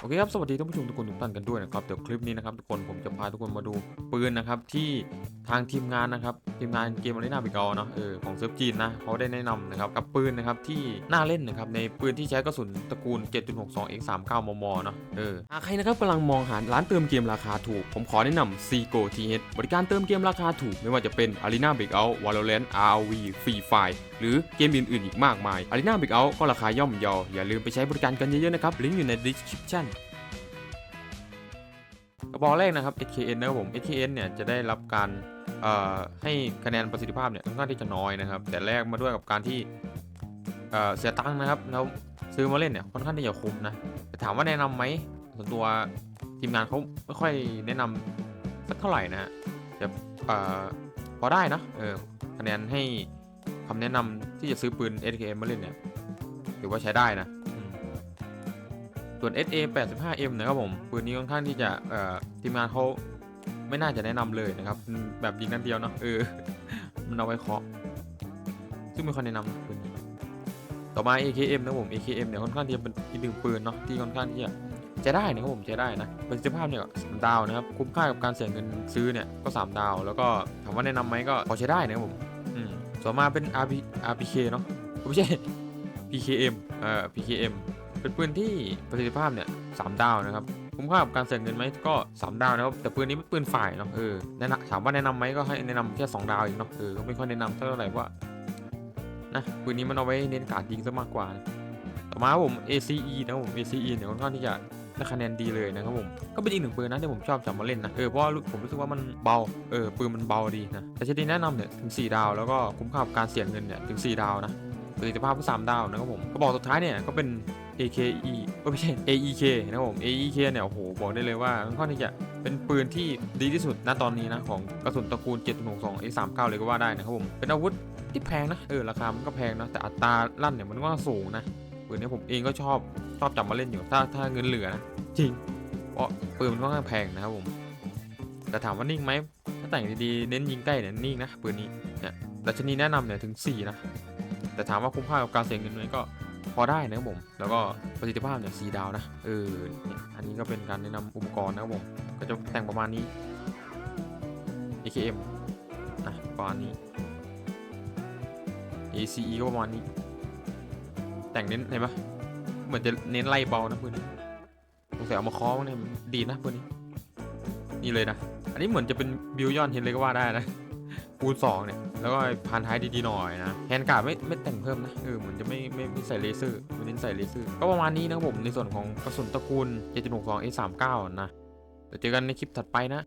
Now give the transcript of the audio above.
โอเคครับสวัสดีท่านผู้ชมทุกคนทุกท่านกันด้วยนะครับเดี๋ยวคลิปนี้นะครับทุกคนผมจะพาทุกคนมาดูปืนนะครับที่ทางทีมงานนะครับทีมงานเกมอารีนาบิกอเนาะเออของเซิร์ฟจีนนะเขาได้แนะนำนะครับกับปืนนะครับที่น่าเล่นนะครับในปืนที่ใช้กระสุนตระกูล 7.62 x 3 9มมเนาะเออหากใครนะครับกำลังมองหาร้านเติมเกมราคาถูก ผมขอแนะนำ Seago TH บริการเติมเกมราคาถูก ไม่ว่าจะเป็น Arena Breakout Valorant ROV Free Fire หรือเกมอื่นๆอีกมากมาย Arena Breakout ก็ราคาย่อมเยาอย่าลืมไปใช้บริการกันเยอะๆนะครับลิงก์อยู่ใน description ระบอกแรกนะครับ HKN นะครับผม HKN เนี่ยจะได้รับการให้คะแนนประสิทธิภาพเนี่ยค่อนข้างที่จะน้อยนะครับ แต่แลกมาด้วยกับการที่เเสียตังค์นะครับแล้วซื้อมาเล่นเนี่ยค่อนข้างที่จะคุ้มนะแต่ถามว่าแนะนำไหมส่วนตัวทีมงานเขาไม่ค่อยแนะนำสักเท่าไหร่นะฮะแต่พอได้นะเออคะแนนให้คำแนะนำที่จะซื้อปืน HKN มาเล่นเนี่ยถือว่าใช้ได้นะ ส่วน SA 85M นะครับผมปืนนี้ค่อนข้างที่จะทีมงานเขาไม่น่าจะแนะนำเลยนะครับ แบบยิงนัดเดียวเนาะเออมันเอาไว้เคาะซึ่งไม่ค่อยแนะนำปืนนี้ต่อมา AKM นะครับผม AKM เนี่ยค่อนข้างที่จะเป็นอีกหนึ่งปืนเนาะที่ค่อนข้างที่จะใช้ได้นะครับผมใช้ได้นะประสิทธิภาพเนี่ยสามดาวนะครับคุ้มค่ากับการเสียเงินซื้อเนี่ยก็สามดาว แล้วก็ถามว่าแนะนำไหมก็พอใช้ได้นะครับผมอืมต่อมาเป็น RP RPK เนาะไม่ใช่ PKM เอ่อ PKM เป็นปืนที่ประสิทธิภาพเนี่ยสามดาวนะครับคุ้มค่ากับการเสียเงินไหมก็ 3 ดาวนะครับแต่ปืนนี้เป็นปืนฝ่ายเนาะเออแนะนำถามว่าแนะนำไหมก็ให้แนะนำแค่ 2 ดาวเองเนาะเออก็ไม่ค่อยแนะนำเท่าไหร่ว่านะปืนนี้มันเอาไว้เน้นการยิงซะมากกว่านะต่อมาผม ACE นะครับผม ACE เนี่ยค่อนข้างที่จะได้คะแนนดีเลยนะครับผมก็เป็นอีกหนึ่งปืนนะที่ผมชอบจับมาเล่นนะเออเพราะผมรู้สึกว่ามันเบาเออปืนมันเบาดีนะแต่ชนิดแนะนำเนี่ยถึง 4 ดาวแล้วก็คุ้มค่ากับการเสียเงินเนี่ยถึง 4 ดาวนะประสิทธิภาพก็สามดาวนะครับผมกระบอกสุดท้ายเนี่ยก็เป็น AKE เอ้ยไม่ใช่ AEK นะครับผม AEK เนี่ยโอ้โหบอกได้เลยว่าค่อนข้างที่จะเป็นปืนที่ดีที่สุดณตอนนี้นะของกระสุนตระกูล 762 A39 เลยก็ว่าได้นะครับผมเป็นอาวุธที่แพงนะเออราคามันก็แพงนะแต่อัตราลั่นเนี่ยมันก็สูงนะปืนนี้ผมเองก็ชอบชอบจับมาเล่นอยู่ถ้าถ้าเงินเหลือนะจริงเพราะปืนมันค่อนข้างแพงนะครับผมแต่ถามว่านิ่งไหมถ้าแต่งดีๆเน้นยิงใกล้เนี่ยนิ่งนะปืนนี้เนี่ยดัชนีแนะนำเนี่ยถึง 4 นะ แต่ถามว่าคุ้มค่ากับการเสียเงินไหมก็ พอได้นะครับผม แล้วก็ประสิทธิภาพเนี่ยสีดาวนะ เออเนี่ยอันนี้ก็เป็นการแนะนำอุปกรณ์นะครับผม ก็จะแต่งประมาณนี้ AKM นะประมาณนี้ ACE ก็ประมาณนี้ แต่งเน้นเห็นปะเหมือนจะเน้นไล่เบานะปืนนี้สงสัยเอามาเคองเนี่ยดีนะปืนนี้ นี่เลยนะ อันนี้เหมือนจะเป็นบิลยอนเห็นเลยก็ว่าได้นะ คูณสองเนี่ย แล้วก็พันท้ายดีๆหน่อยนะ แฮนด์การ์ดไม่ไม่แต่งเพิ่มนะ เออเหมือนจะไม่ไม่ไม่ใส่เลเซอร์ไม่เน้นใส่เลเซอร์ ก็ประมาณนี้นะครับผมในส่วนของกระสุนตระกูล7.62 A39 นะเดี๋ยวเจอกันในคลิปถัดไปนะ